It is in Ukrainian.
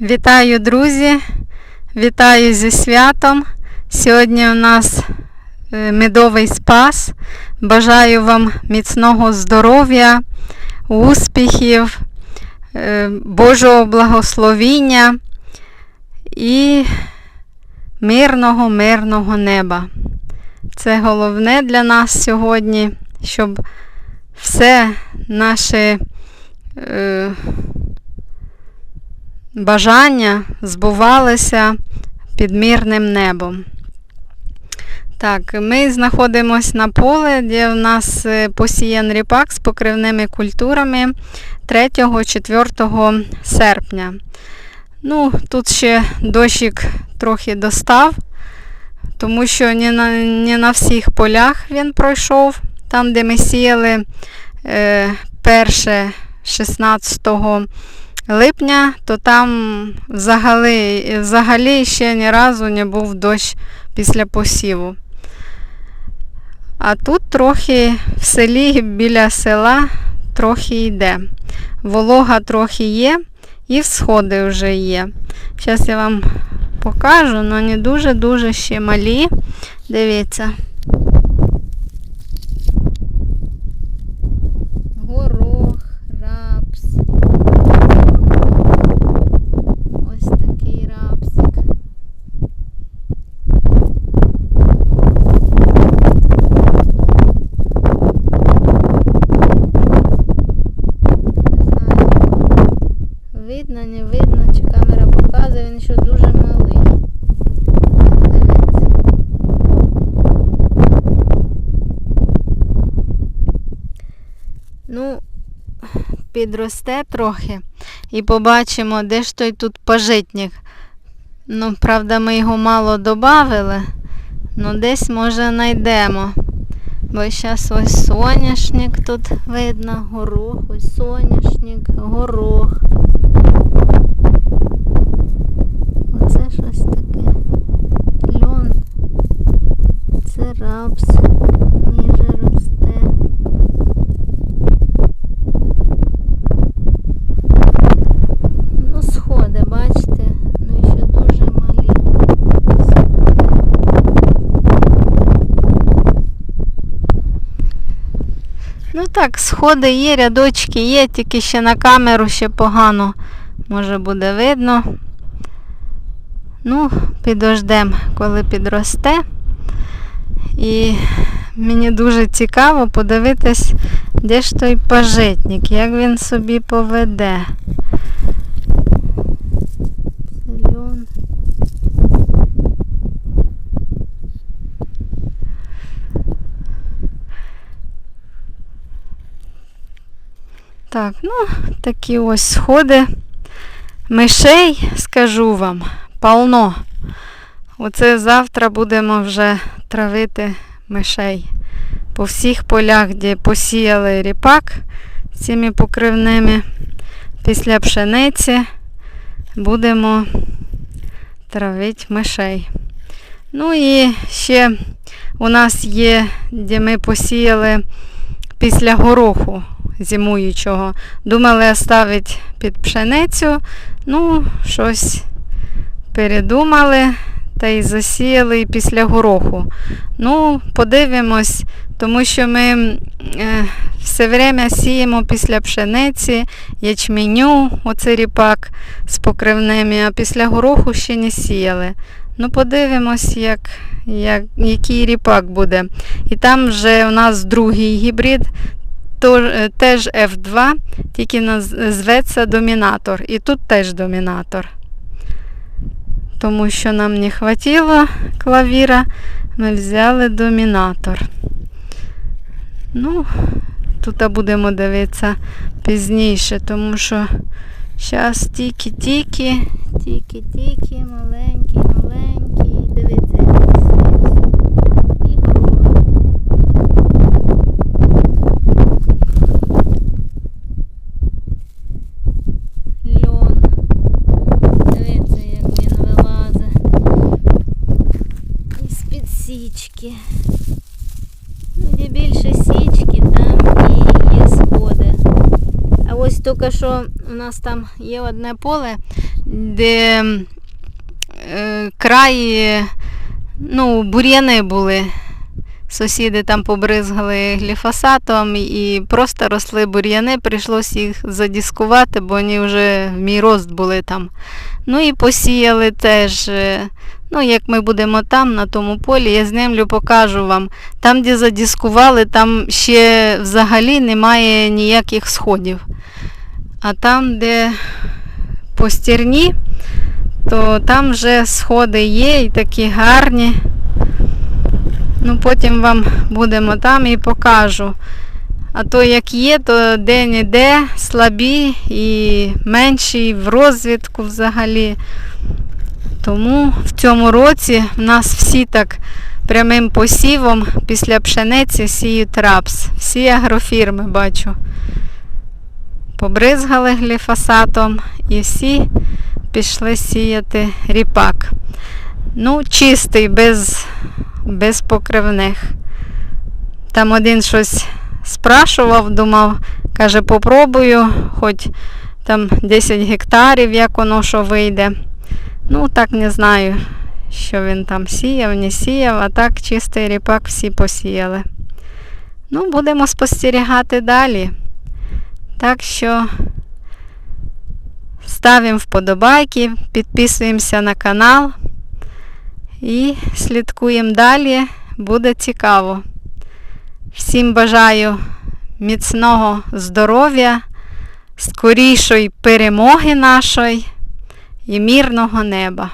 Вітаю, друзі! Вітаю зі святом. Сьогодні у нас е, медовий спас. Бажаю вам міцного здоров'я, успіхів, е, Божого благословіння і мирного, мирного неба. Це головне для нас сьогодні, щоб все наше. Бажання збувалися під мирним небом. Так, ми знаходимося на поле, де в нас е, посіян ріпак з покривними культурами 3-4 серпня. Ну, тут ще дощик трохи достав, тому що не на, не на всіх полях він пройшов. Там, де ми сіяли е, перше 16 липня, то там взагалі, взагалі ще ні разу не був дощ після посіву. А тут трохи в селі біля села трохи йде. Волога трохи є і всходи вже є. Зараз я вам покажу, але не дуже-дуже ще малі. Дивіться. Горох, рапс. Ось такий рапсик. Не знаю, видно, не видно, чи камера показує, він ще дуже малий. Дивіться. Ну, підросте трохи і побачимо, де ж той тут пожитник. Ну, правда, ми його мало додавили, ну десь може знайдемо. Бо зараз ось соняшник тут видно, горох, ось соняшник, горох. Оце щось таке. Льон. Це рапс. Ніже росте. Ну, сходи, бачите, ну ще дуже малі. Ну так, сходи є, рядочки є, тільки ще на камеру ще погано може буде видно. Ну, підождем, коли підросте. І мені дуже цікаво подивитись, де ж той пажитник, як він собі поведе. Так, ну, такі ось сходи. Мишей, скажу вам, полно. Оце завтра будемо вже травити мишей. По всіх полях, де посіяли ріпак цими покривними, після пшениці будемо травити мишей. Ну і ще у нас є, де ми посіяли після гороху зимуючого. Думали оставити під пшеницю, ну, щось передумали та й засіяли і після гороху. Ну, подивимось, тому що ми е, все время сіємо після пшениці, ячменю, оце ріпак з покривними, а після гороху ще не сіяли. Ну, подивимось, як, як, який ріпак буде. І там вже у нас другий гібрид, е, теж F2, тільки зветься домінатор. І тут теж домінатор. Тому що нам не хватило клавіра, ми взяли домінатор. Ну, тут будемо дивитися пізніше, тому що зараз тільки-тільки, тільки-тільки, маленький, маленький. Дивіться, як красивий. І горох. Льон. Дивіться, як він вилазить. Із-під січки. Ну, де більше січки, там і є сходи. А ось тільки що у нас там є одне поле, де е, край, ну, бур'яни були. Сусіди там побризгали гліфосатом і просто росли бур'яни, прийшлося їх задіскувати, бо вони вже в мій рост були там. Ну і посіяли теж. е, Ну, як ми будемо там, на тому полі, я землю покажу вам. Там, де задіскували, там ще взагалі немає ніяких сходів. А там, де по стерні, то там вже сходи є і такі гарні. Ну, потім вам будемо там і покажу. А то як є, то де-не-де слабі і менші в розвідку взагалі. Тому в цьому році в нас всі так прямим посівом після пшениці сіють рапс. Всі агрофірми бачу. Побризгали гліфосатом і всі пішли сіяти ріпак. Ну, чистий, без, без покривних. Там один щось спрашував, думав, каже, попробую, хоч там 10 гектарів, як воно що вийде. Ну, так не знаю, що він там сіяв, не сіяв, а так чистий ріпак всі посіяли. Ну, будемо спостерігати далі. Так що ставимо вподобайки, підписуємося на канал і слідкуємо далі. Буде цікаво. Всім бажаю міцного здоров'я, скорішої перемоги нашої і мирного неба.